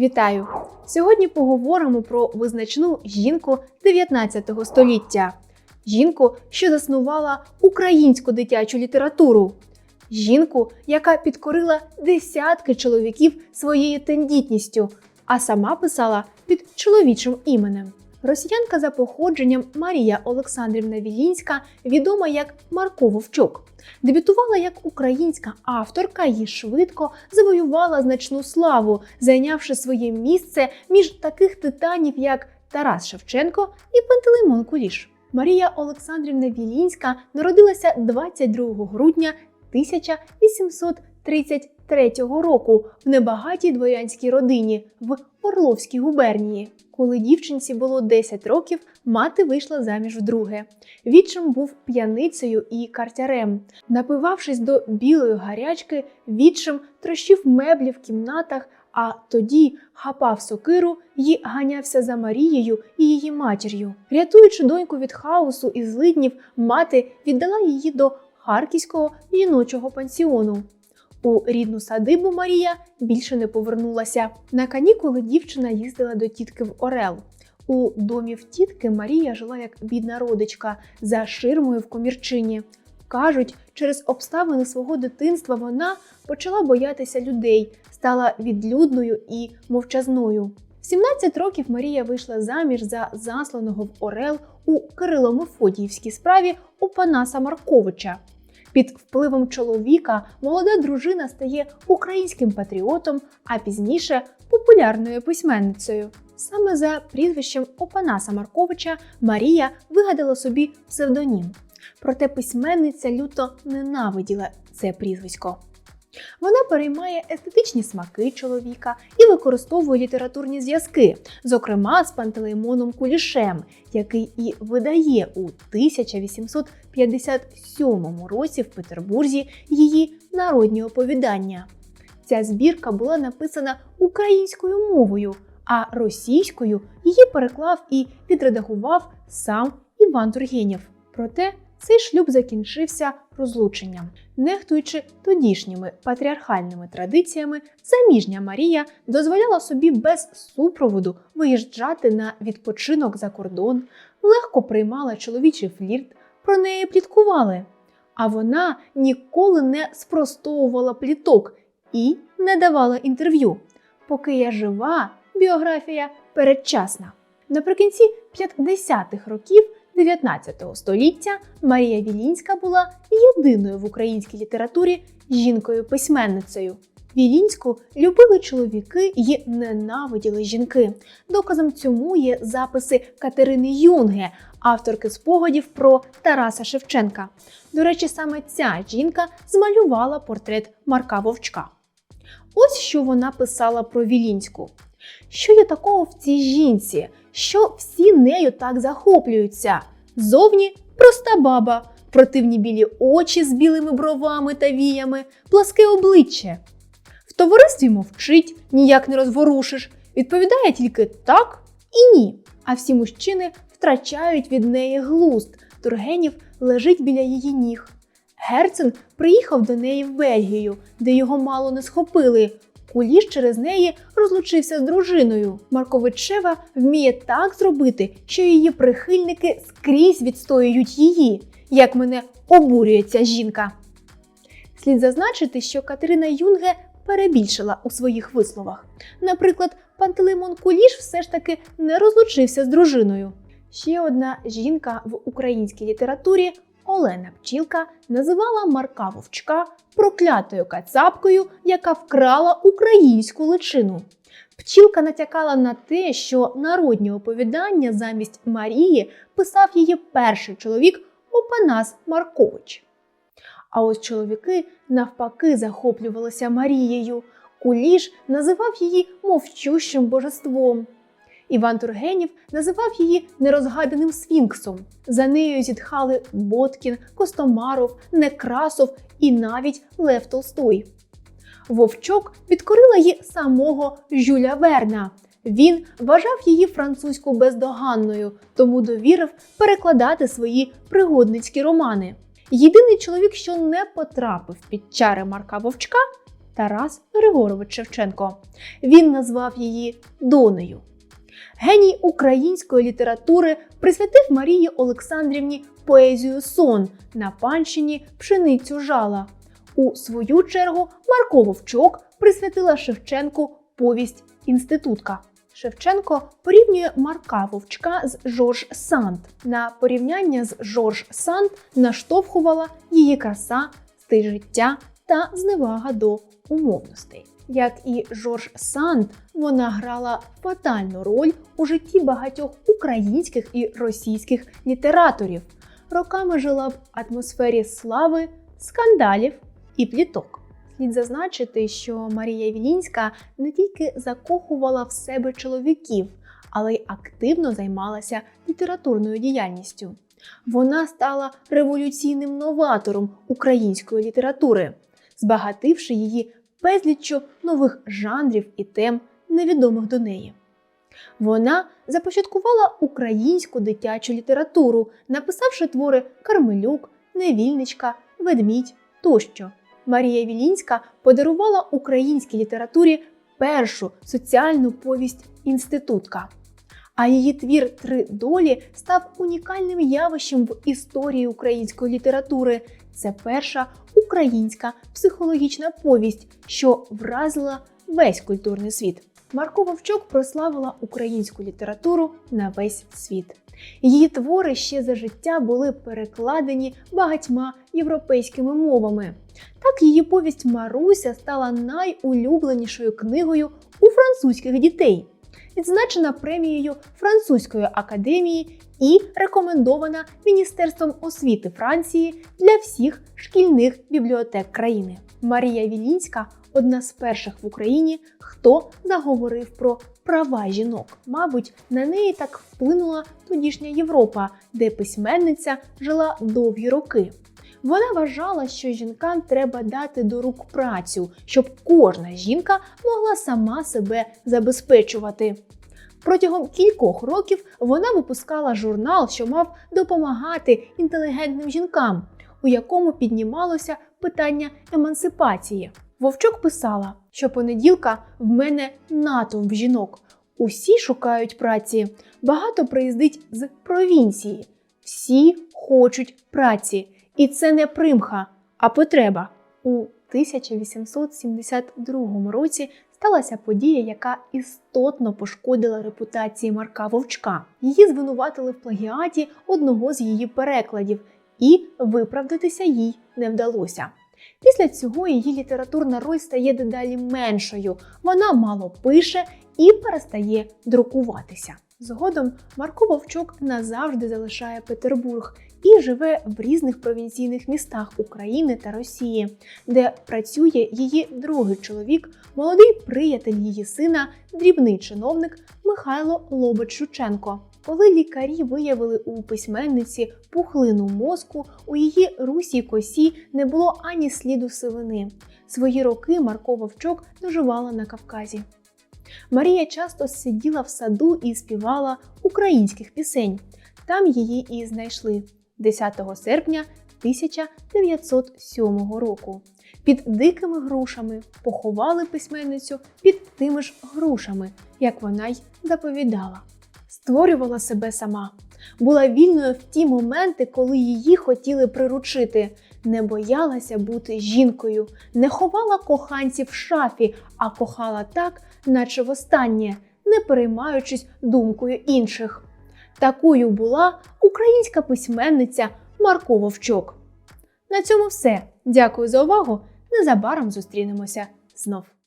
Вітаю! Сьогодні поговоримо про визначну жінку 19 століття. Жінку, що заснувала українську дитячу літературу. Жінку, яка підкорила десятки чоловіків своєю тендітністю, а сама писала під чоловічим іменем. Росіянка за походженням Марія Олександрівна Вілінська, відома як Марко Вовчок. Дебютувала як українська авторка і швидко завоювала значну славу, зайнявши своє місце між таких титанів, як Тарас Шевченко і Пантелеймон Куліш. Марія Олександрівна Вілінська народилася 22 грудня 1833 року в небагатій дворянській родині в Орловській губернії. Коли дівчинці було 10 років, мати вийшла заміж вдруге. Відчим був п'яницею і картярем. Напивавшись до білої гарячки, відчим трощив меблі в кімнатах, а тоді хапав сокиру і ганявся за Марією і її матір'ю. Рятуючи доньку від хаосу і злиднів, мати віддала її до харківського жіночого пансіону. У рідну садибу Марія більше не повернулася. На канікули дівчина їздила до тітки в Орел. У домі в тітки Марія жила як бідна родичка за ширмою в комірчині. Кажуть, через обставини свого дитинства вона почала боятися людей, стала відлюдною і мовчазною. В 17 років Марія вийшла заміж за засланого в Орел у Кирило-Мефодіївській справі у Панаса Марковича. Під впливом чоловіка молода дружина стає українським патріотом, а пізніше популярною письменницею. Саме за прізвищем Опанаса Марковича Марія вигадала собі псевдонім. Проте письменниця люто ненавиділа це прізвисько. Вона переймає естетичні смаки чоловіка і використовує літературні зв'язки, зокрема з Пантелеймоном Кулішем, який і видає у 1857 році в Петербурзі її народні оповідання. Ця збірка була написана українською мовою, а російською її переклав і відредагував сам Іван Тургенєв. Проте цей шлюб закінчився розлученням. Нехтуючи тодішніми патріархальними традиціями, заміжня Марія дозволяла собі без супроводу виїжджати на відпочинок за кордон, легко приймала чоловічий флірт, про неї пліткували. А вона ніколи не спростовувала пліток і не давала інтерв'ю. Поки я жива, біографія передчасна. Наприкінці 50-х років 19 століття Марія Вілінська була єдиною в українській літературі жінкою-письменницею. Вілінську любили чоловіки і ненавиділи жінки. Доказом цьому є записи Катерини Юнге, авторки спогадів про Тараса Шевченка. До речі, саме ця жінка змалювала портрет Марка Вовчка. Ось що вона писала про Вілінську. Що є такого в цій жінці, що всі нею так захоплюються? Зовні проста баба, противні білі очі з білими бровами та віями, пласке обличчя. В товаристві мовчить, ніяк не розворушиш, відповідає тільки так і ні. А всі мужчини втрачають від неї глузд. Тургенів лежить біля її ніг. Герцен приїхав до неї в Бельгію, де його мало не схопили. Куліш через неї розлучився з дружиною. Марковичева вміє так зробити, що її прихильники скрізь відстоюють її, як мене обурює ця жінка. Слід зазначити, що Катерина Юнге перебільшила у своїх висловах. Наприклад, Пантелеймон Куліш все ж таки не розлучився з дружиною. Ще одна жінка в українській літературі Олена Пчілка називала Марка Вовчка проклятою кацапкою, яка вкрала українську личину. Пчілка натякала на те, що народні оповідання замість Марії писав її перший чоловік Опанас Маркович. А ось чоловіки навпаки захоплювалися Марією. Куліш називав її мовчущим божеством. Іван Тургенів називав її нерозгаданим сфінксом. За нею зітхали Боткін, Костомаров, Некрасов і навіть Лев Толстой. Вовчок підкорила її самого Жюля Верна. Він вважав її французьку бездоганною, тому довірив перекладати свої пригодницькі романи. Єдиний чоловік, що не потрапив під чари Марка Вовчка Тарас Григорович Шевченко. Він назвав її донею. Геній української літератури присвятив Марії Олександрівні поезію сон на панщині пшеницю жала. У свою чергу Марко Вовчок присвятила Шевченку повість інститутка. Шевченко порівнює Марка Вовчка з Жорж Санд. На порівняння з Жорж Санд наштовхувала її краса, стиль життя та зневага до умовностей. Як і Жорж Санд, вона грала фатальну роль у житті багатьох українських і російських літераторів. Роками жила в атмосфері слави, скандалів і пліток. Слід зазначити, що Марія Вілінська не тільки закохувала в себе чоловіків, але й активно займалася літературною діяльністю. Вона стала революційним новатором української літератури, збагативши її безліччю нових жанрів і тем, невідомих до неї. Вона започаткувала українську дитячу літературу, написавши твори Кармелюк, Невільничка, Ведмідь тощо. Марія Вілінська подарувала українській літературі першу соціальну повість інститутка. А її твір Три долі став унікальним явищем в історії української літератури. Це перша українська психологічна повість, що вразила весь культурний світ. Марко Вовчок прославила українську літературу на весь світ. Її твори ще за життя були перекладені багатьма європейськими мовами. Так її повість Маруся стала найулюбленішою книгою у французьких дітей, відзначена премією Французької академії і рекомендована Міністерством освіти Франції для всіх шкільних бібліотек країни. Марія Вілінська одна з перших в Україні, хто заговорив про права жінок. Мабуть, на неї так вплинула тодішня Європа, де письменниця жила довгі роки. Вона вважала, що жінкам треба дати до рук працю, щоб кожна жінка могла сама себе забезпечувати. Протягом кількох років вона випускала журнал, що мав допомагати інтелігентним жінкам, у якому піднімалося питання емансипації. Вовчок писала, що понеділка в мене натовп жінок. Усі шукають праці, багато приїздить з провінції. Всі хочуть праці. І це не примха, а потреба. У 1872 році сталася подія, яка істотно пошкодила репутації Марка Вовчка. Її звинуватили в плагіаті одного з її перекладів, і виправдатися їй не вдалося. Після цього її літературна роль стає дедалі меншою. Вона мало пише і перестає друкуватися. Згодом Марко Вовчок назавжди залишає Петербург і живе в різних провінційних містах України та Росії, де працює її другий чоловік, молодий приятель її сина, дрібний чиновник Михайло Лобоч Шученко. Коли лікарі виявили у письменниці пухлину мозку, у її русій косі не було ані сліду сивини. Свої роки Марко Вовчок доживала на Кавказі. Марія часто сиділа в саду і співала українських пісень. Там її і знайшли 10 серпня 1907 року. Під дикими грушами поховали письменницю під тими ж грушами, як вона й заповідала. Створювала себе сама, була вільною в ті моменти, коли її хотіли приручити, не боялася бути жінкою, не ховала коханців в шафі, а кохала так, наче востаннє, не переймаючись думкою інших. Такою була українська письменниця Марко Вовчок. На цьому все. Дякую за увагу. Незабаром зустрінемося знов.